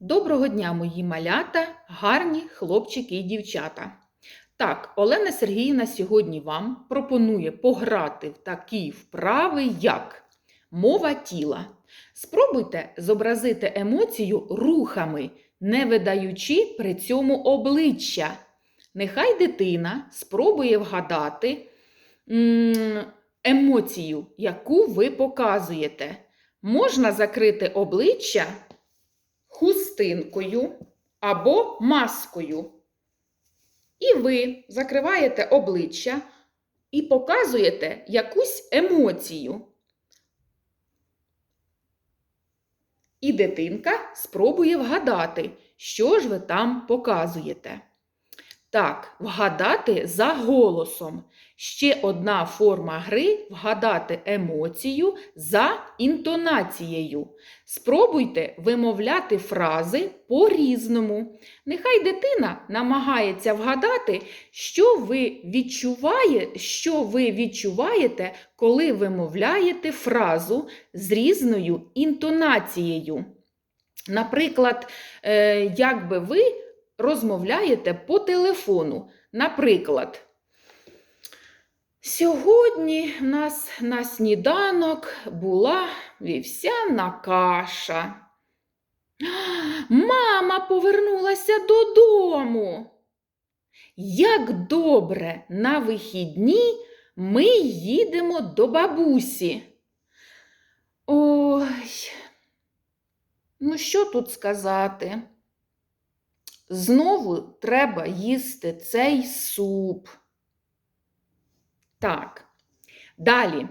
Доброго дня, мої малята, гарні хлопчики і дівчата. Так, Олена Сергіївна сьогодні вам пропонує пограти в такі вправи, як мова тіла. Спробуйте зобразити емоцію рухами, не видаючи при цьому обличчя. Нехай дитина спробує вгадати емоцію, яку ви показуєте. Можна закрити обличчя хустинкою або маскою. І ви закриваєте обличчя і показуєте якусь емоцію. І дитинка спробує вгадати, що ж ви там показуєте. Так, вгадати за голосом. Ще одна форма гри вгадати емоцію за інтонацією. Спробуйте вимовляти фрази по-різному. Нехай дитина намагається вгадати, що ви, відчуває, що ви відчуваєте, коли вимовляєте фразу з різною інтонацією. Наприклад, е, як би ви розмовляєте по телефону. Наприклад, Сьогодні в нас на сніданок була вівсяна каша. Мама повернулася додому. Як добре на вихідні ми їдемо до бабусі. Ой, ну що тут сказати? Знову треба їсти цей суп. Так. Далі.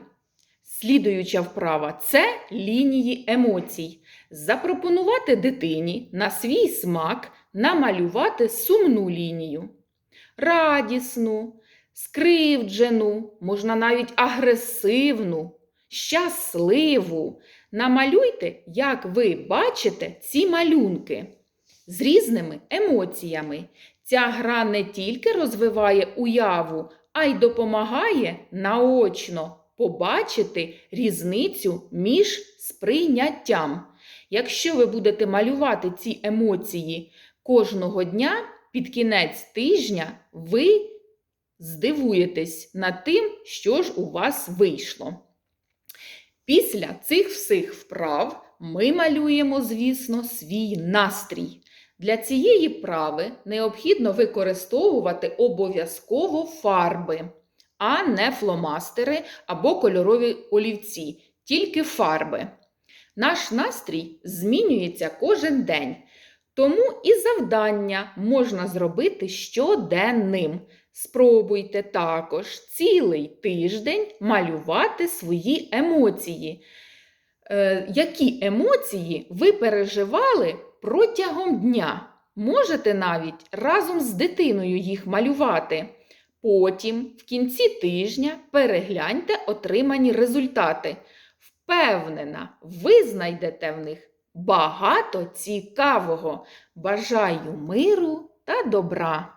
Слідуюча вправа це лінії емоцій. Запропонувати дитині на свій смак намалювати сумну лінію. Радісну, скривджену, можна навіть агресивну, щасливу. Намалюйте, як ви бачите, ці малюнки з різними емоціями. Ця гра не тільки розвиває уяву, а й допомагає наочно побачити різницю між сприйняттям. Якщо ви будете малювати ці емоції кожного дня, під кінець тижня ви здивуєтесь над тим, що ж у вас вийшло. Після цих всіх вправ ми малюємо, звісно, свій настрій. Для цієї прави необхідно використовувати обов'язково фарби, а не фломастери або кольорові олівці, тільки фарби. Наш настрій змінюється кожен день, тому і завдання можна зробити щоденним. Спробуйте також цілий тиждень малювати свої емоції. Е, які емоції ви переживали протягом дня. Можете навіть разом з дитиною їх малювати. Потім, в кінці тижня, перегляньте отримані результати. Впевнена, ви знайдете в них багато цікавого. Бажаю миру та добра!